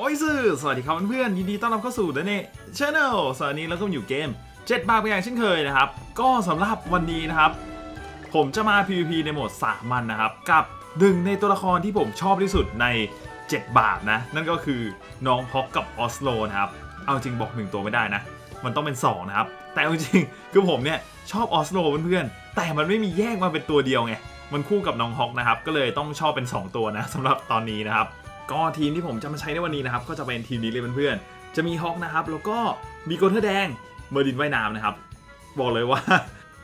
โอ้ยสื่อสวัสดีครับเพื่อนๆยินดีต้อนรับเข้าสู่เดนเน่ช n แนลสวัสดีแล้วก็อยู่เกม 7 บาทเป็นอย่างเช่นเคยนะครับ ก็สำหรับวันนี้นะครับ ผมจะมา PVP ในโหมดสามันนะครับ กับหนึ่งในตัวละครที่ผมชอบที่สุดใน 7 บาทนะ นั่นก็คือน้องฮอกกับออสโลนะครับ เอาจริงบอกหนึ่งตัวไม่ได้นะ มันต้องเป็น 2 นะครับ แต่เอาจริงคือผมเนี่ยชอบออสโลเพื่อนๆแต่มันไม่มีแยกมาเป็นตัวเดียวไงมันคู่กับน้องฮอกนะครับก็เลยต้องชอบเป็น 2 ตัวนะสำหรับตอนนี้นะครับ ก็ทีมที่ผมจะมาใช้ในวันนี้นะครับ ก็จะเป็นทีมนี้เลยเพื่อนๆ จะมีฮอกนะครับ แล้วก็มีโกเทอร์แดงเมอร์ลินว่ายน้ำนะครับ บอกเลยว่า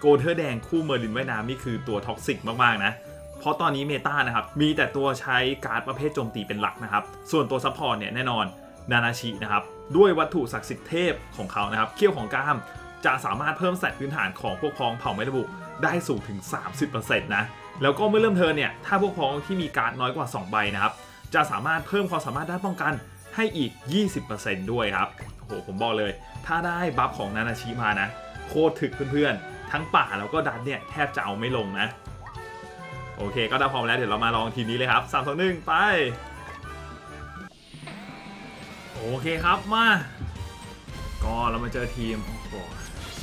โกเทอร์แดงคู่เมอร์ลินว่ายน้ำนี่คือตัวท็อกซิกมากๆนะ เพราะตอนนี้เมตานะครับ มีแต่ตัวใช้การ์ดประเภทโจมตีเป็นหลักนะครับ ส่วนตัวซัพพอร์ตเนี่ยแน่นอนนานาชินะครับ ด้วยวัตถุศักดิ์สิทธิ์เทพของเขานะครับเขี้ยวของกล้ามจะสามารถเพิ่มสตพื้นฐานของพวกพ้องเผ่าไม่ระบุได้สูงถึง 30%นะแล้วก็เมื่อเริ่มเทิร์นเนี่ยถ้าพวกพ้องที่มีการ์ดน้อยกว่า 2 ใบนะครับ จะสามารถเพิ่มความสามารถด้านป้องกันให้อีก 20%ด้วยครับโอ้โหผมบอกเลย ถ้าได้บัฟของนานาชิมานะ โคตรถึกเพื่อนๆ ทั้งป่าแล้วก็ดันเนี่ยแทบจะเอาไม่ลงนะ โอเค ก็ได้พร้อมแล้วเดี๋ยวเรามาลองทีมนี้เลยครับ3 2 1 ไป โอเคครับมา ก็เรามาเจอทีมโอ้โห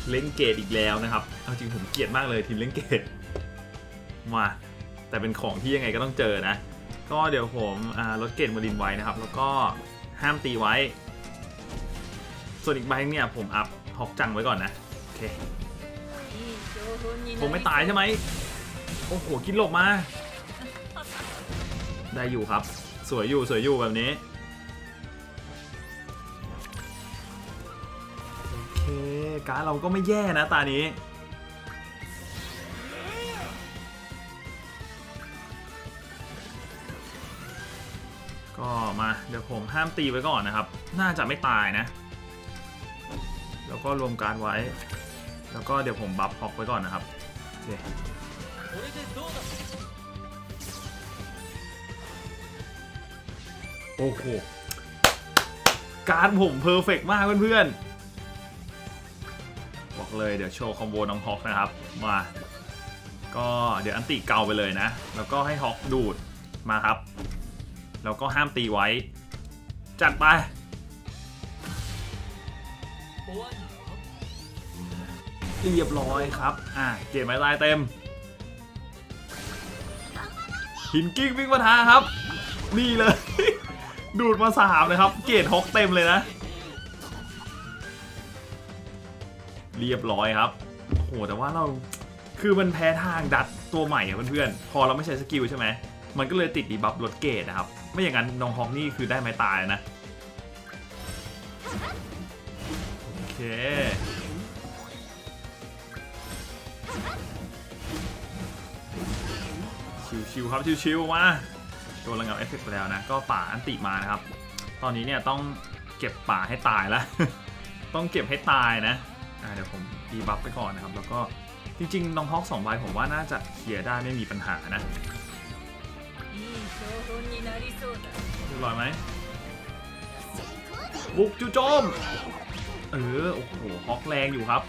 เล่นเกตอีกแล้วนะครับ เอาจริงผมเกลียดมากเลยทีมเล่นเกตมาแต่เป็นของที่ยังไงก็ต้องเจอนะ ก็เดี๋ยวผมอ่าลดเกตมารินไว้นะครับ แล้วก็ห้ามตีไว้ ส่วนอีกใบเนี่ยผมอัพฮอกจังไว้ก่อนนะ โอเคคงไม่ตายใช่ไหมโอ้โหกินหลบมา ได้อยู่ครับ สวยอยู่สวยอยู่แบบนี้โอเคการเราก็ไม่แย่นะตานี้ ก็มาเดี๋ยวผมห้ามตีไว้ก่อนนะครับ น่าจะไม่ตายนะ แล้วก็รวมการไว้ แล้วก็เดี๋ยวผมบัฟฮอกไว้ก่อนนะครับโอเคโอ้โหการผมเพอร์เฟกมากเพื่อนๆ บอกเลยเดี๋ยวโชว์คอมโบน้องฮอกนะครับ มา ก็เดี๋ยวอันติเกาไปเลยนะ แล้วก็ให้ฮอกดูดมาครับ แล้วก็ห้ามตีไว้ จัดไป เรียบร้อยครับ อะเกมไม้ลายเต็ม หินกิ้งวิ่งมาทาครับ นี่เลย ดูดมาสามเลยครับ เกรดฮอกเต็มเลยนะ เรียบร้อยครับ โอ้โห แต่ว่าเราคือมันแพ้ทางดัดตัวใหม่อะเพื่อนๆ พอเราไม่ใช้สกิลใช่ไหม มันก็เลยติดดีบัฟลดเกรดนะครับ ไม่อย่างนั้นน้องฮอกนี่คือได้ไม้ตายนะ โอเค ชิวๆครับชิวๆมาโดนระงับเอฟเฟกต์ไปแล้วนะ ก็ป่าอันติมานะครับ ตอนนี้เนี่ยต้องเก็บป่าให้ตายแล้ว ต้องเก็บให้ตายนะเดี๋ยวผมตีบัฟไปก่อนนะครับ แล้วก็จริงๆน้องฮอกสองใบผมว่าน่าจะเคลียร์ได้ไม่มีปัญหานะ เรียบร้อยไหมบุกจู่โจม เออ โอ้โห ฮอกแรงอยู่ครับ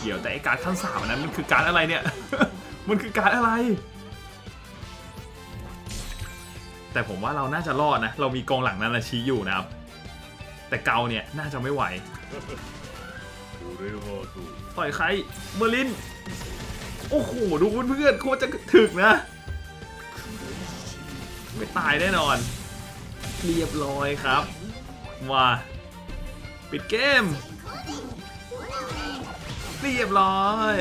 เดี๋ยวแต่ไอการดขั้นสามอันนั้นมันคือการดอะไรเนี่ย มันคือการดอะไร แต่ผมว่าเราน่าจะรอดนะ เรามีกองหลังนานาชีอยู่นะครับ แต่เกาเนี่ยน่าจะไม่ไหว ต่อยใคร เมอร์ลิน โอ้โห ดูเพื่อนๆโคตรจะถึกนะ ไม่ตายแน่นอน เรียบร้อยครับมาปิดเกม เรียบร้อย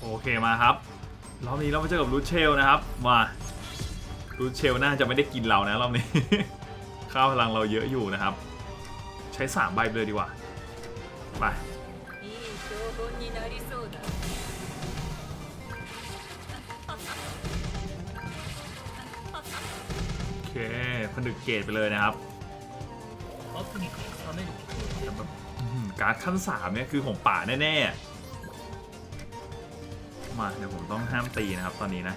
โอเคมาครับรอบนี้เรามาเจอกับรูทเชลนะครับมารูทเชลน่าจะไม่ได้กินเรานะรอบนี้ ข้าวพลังเราเยอะอยู่นะครับ ใช้3ใบเลยดีกว่าไป เคผนึกเกตไปเลยนะครับแต่แบบอื้อหือการขั้นสามเนี่ยคือของป่าแน่ๆ มาเดี๋ยวผมต้องห้ามตีนะครับตอนนี้นะ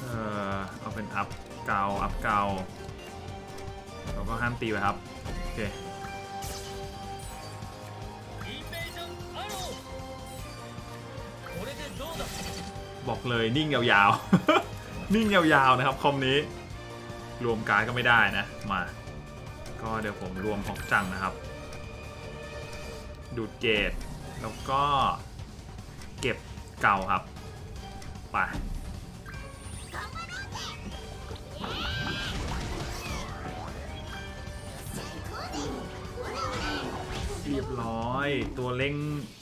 เออเอาเป็นอัพเกาอัพเกาแล้วก็ห้ามตีไปครับ โอเค บอกเลยนิ่งยาวๆ นิ่งยาวๆนะครับคอมนี้ รวมการดก็ไม่ได้นะ มา ก็เดี๋ยวผมรวมของจังนะครับ ดูดเกตแล้วก็เก็บเก่าครับ ไปเรียบร้อย ตัวเล่ง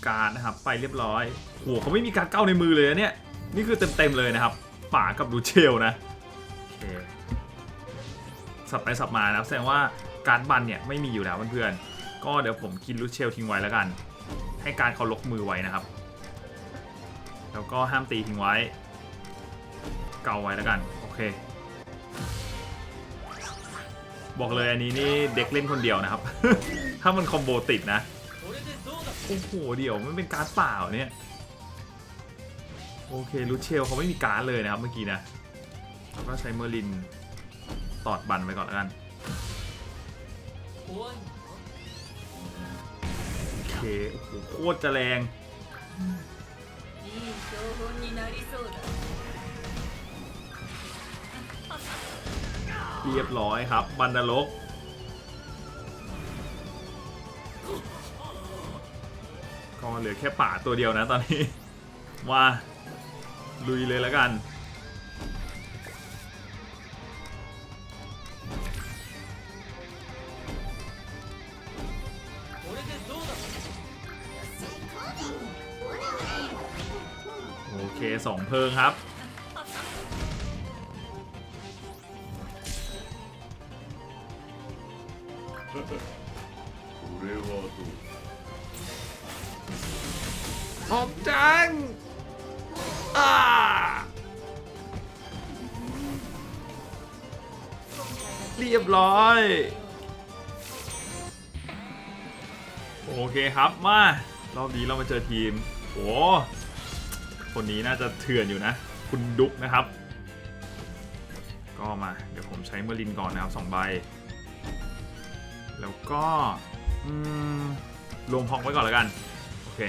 การดนะครับ ไปเรียบร้อยโหเขาไม่มีการเก้าในมือเลยเนี่ย นี่คือเต็มๆเลยนะครับ ป่ากับดูเชลนะโอเคสับไปสับมานะแสดงว่าการบันเนี่ยไม่มีอยู่แล้วเพื่อนๆก็เดี๋ยวผมกินลูเชลทิ้งไว้แล้วกัน ให้การเขาลกมือไว้นะครับ แล้วก็ห้ามตีทิ้งไว้ เกาไว้แล้วกันโอเค บอกเลยอันนี้นี่เด็กเล่นคนเดียวนะครับ ถ้ามันคอมโบติดนะโอ้โหเดี๋ยวมันเป็นการเปล่าเนี่ย โอเคลูเชลเขาไม่มีการ์ดเลยนะครับเมื่อกี้นะเราก็ใช้เมอร์ลินตอดบันไปก่อนแล้วกันโอเคโอ้โหโคตรจะแรงเรียบร้อยครับ บันดาลกก็เหลือแค่ป่าตัวเดียวนะตอนนี้ ว่า ลุยเลยแล้วกัน โอเคสองเพิงครับ ยบร้อย โอเคครับมารอบนี้เรามาเจอทีมโอ้คนนี้น่าจะเถื่อนอยู่นะ คุณดุ๊กนะครับ ก็มาเดี๋ยวผมใช้เมอร์ลินก่อนนะครับสองใบ แล้วก็อืมรวมพองไว้ก่อนแล้วกัน โอเค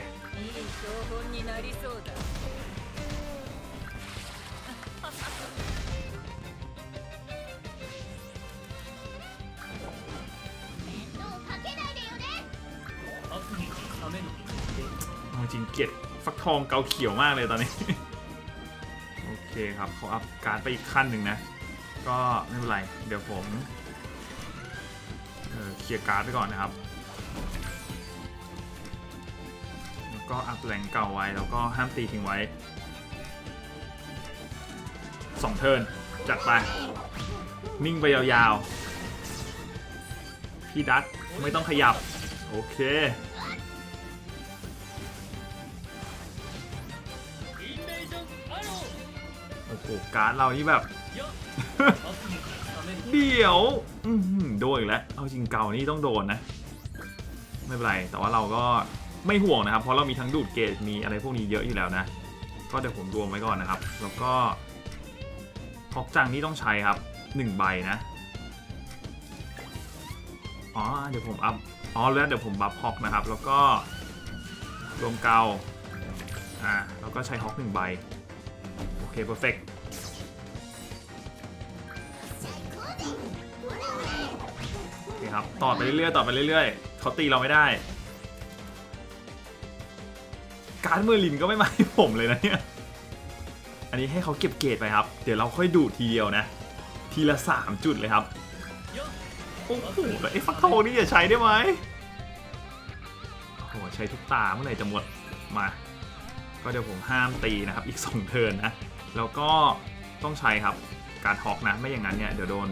ริงเกลียดฟักทองเกาเขียวมากเลยตอนนี้ โอเคครับเขาอัพการดไปอีกขั้นหนึ่งนะ ก็ไม่เป็นไร เดี๋ยวผมเเคลียร์การ์ดไปก่อนนะครับ แล้วก็อัพแรงเก่าไว้ แล้วก็ห้ามตีทิ้งไว้สองเทิร์นจัดไป นิ่งไปยาวๆ พี่ดัตไม่ต้องขยับ โอเค โอ้การ์ดเราที่แบบ เดี๋ยวโดนอีกแล้ว เอาจริงเก่านี่ต้องโดนนะ ไม่เป็นไร แต่ว่าเราก็ไม่ห่วงนะครับ เพราะเรามีทั้งดูดเกจมีอะไรพวกนี้เยอะอยู่แล้วนะ ก็เดี๋ยวผมรวมไว้ก่อนนะครับ แล้วก็ฮอกจังนี่ต้องใช้ครับ1ใบนะ อ๋อ เดี๋ยวผมอัพ อ๋อ แล้วเดี๋ยวผมบัฟฮอกนะครับ แล้วก็รวมเกาอ่า แล้วก็ใช้ฮอกหนึ่งใบ โอเคเพอร์เฟกต์ ครับต่อไปเรื่อยๆต่อไปเรื่อยๆเขาตีเราไม่ได้ การดเมอร์ลินก็ไม่มาให้ผมเลยนะเนี่ยอันนี้ให้เขาเก็บเกรดไปครับ เดี๋ยวเราค่อยดูดทีเดียวนะ ทีละ 3 จุดเลยครับโอ้โหแล้วไอ้ฟักทองนี่จะใช้ได้ไหมโอ้โหใช้ทุกตาเมื่อไหร่จะหมดมา ก็เดี๋ยวผมห้ามตีนะครับอีก 2 เทิร์นนะ แล้วก็ต้องใช้ครับการฮอกนะไม่อย่างนั้นเนี่ยเดี๋ยวโดน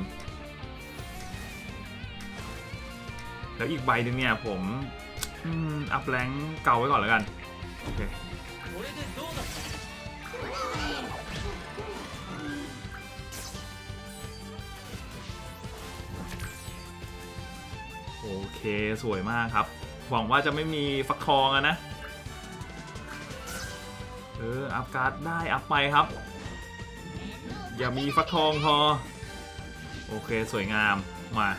แล้วอีกใบหนึ่งเนี่ยผมอัพแรงเก่าไว้ก่อนแล้วกัน โอเคโอเคสวยมากครับ หวังว่าจะไม่มีฟักทองอะนะ เออ อัพการ์ดได้ อัพไปครับ อย่ามีฟักทองพอ โอเคสวยงามมา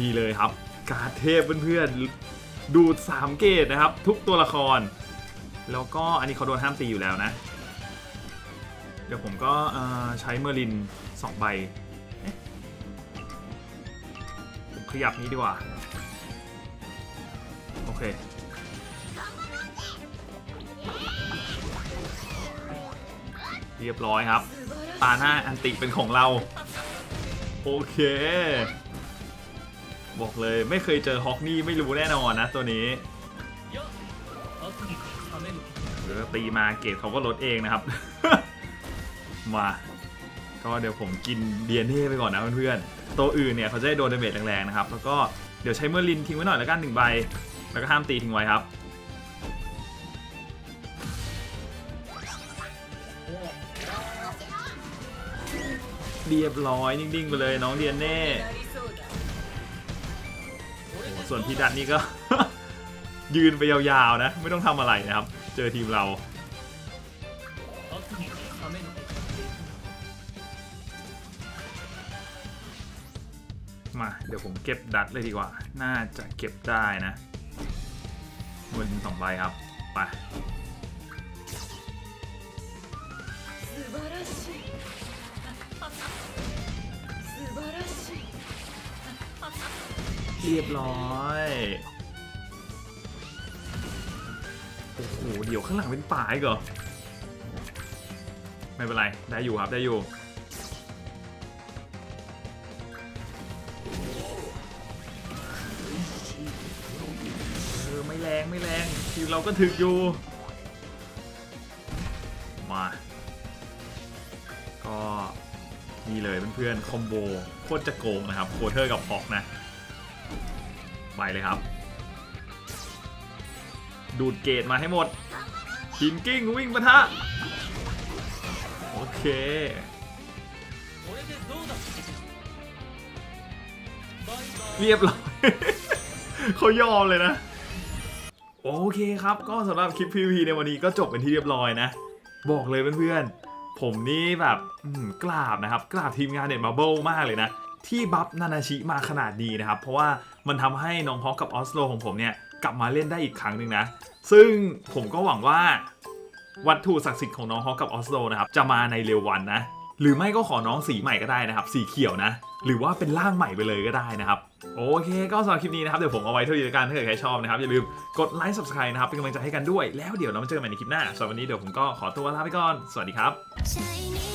ดีเลยครับ การ์ดเทพเพื่อนๆ ดูด 3 เกตนะครับ ทุกตัวละคร แล้วก็อันนี้เขาโดนห้ามตีอยู่แล้วนะ เดี๋ยวผมก็ใช้เมอร์ลิน 2 ใบ ผมขยับนี้ดีกว่า โอเคเรียบร้อยครับ ตาหน้าอันติเป็นของเรา โอเค บอกเลยไม่เคยเจอฮอกนี่ไม่รู้แน่นอนนะตัวนี้เดี๋ยวตีมาเกตเขาก็ลดเองนะครับ มา ก็เดี๋ยวผมกินเดียนเน่ไปก่อนนะเพื่อนๆ ตัวอื่นเนี่ยเขาจะได้โดนเดเมจแรงๆนะครับ แล้วก็เดี๋ยวใช้เมื่อลินทิ้งไว้หน่อยแล้วกันหนึ่งใบ แล้วก็ห้ามตีทิ้งไว้ครับเรียบร้อยนิ่งๆไปเลยน้องเดียนเน่ ส่วนพีดัตนี่ก็ ยืนไปยาวๆนะ ไม่ต้องทำอะไรนะครับ เจอทีมเรามาเดี๋ยวผมเก็บดัตเลยดีกว่า น่าจะเก็บได้นะบนสองใบครับ ไป เรียบร้อยโอ้โหเดี๋ยวข้างหลังเป็นป่าอีกเหรอไม่เป็นไร ได้อยู่ครับได้อยู่เออไม่แรงไม่แรงทีมเราก็ถึกอยู่ มา ก็นี่เลยเพื่อนๆคอมโบโคตรจะโกงนะครับโคเทอร์กับฮอกนะ ไปเลยครับ ดูดเกตมาให้หมดชินกิ้งวิ่งปะทะ โอเคเรียบร้อย เขายอมเลยนะ โอเคครับ ก็สำหรับคลิป PVP ในวันนี้ก็จบเป็นที่เรียบร้อยนะ บอกเลยเพื่อนๆ ผมนี่แบบกราบนะครับ กราบทีมงานเน็ตมาเบิลมากเลยนะ ที่บัฟนานาชิมาขนาดนี้นะครับ เพราะว่ามันทำให้น้องฮอกกับออสโลของผมเนี่ยกลับมาเล่นได้อีกครั้งหนึ่งนะ ซึ่งผมก็หวังว่าวัตถุศักดิ์สิทธิ์ของน้องฮอกกับออสโลนะครับจะมาในเร็ววันนะ หรือไม่ก็ขอน้องสีใหม่ก็ได้นะครับ สีเขียวนะ หรือว่าเป็นร่างใหม่ไปเลยก็ได้นะครับ โอเค ก็สำหรับคลิปนี้นะครับ เดี๋ยวผมเอาไว้เท่านี้ล้วกันถ้าเกิดใครชอบนะครับ อย่าลืมกดไลค์ subscribe นะครับ เป็นกำลังใจให้กันด้วย แล้วเดี๋ยวเรามาเจอกันใหม่ในคลิปหน้าสำหรับวันนี้เดี๋ยวผมก็ขอตัวลาไปก่อน สวัสดีครับ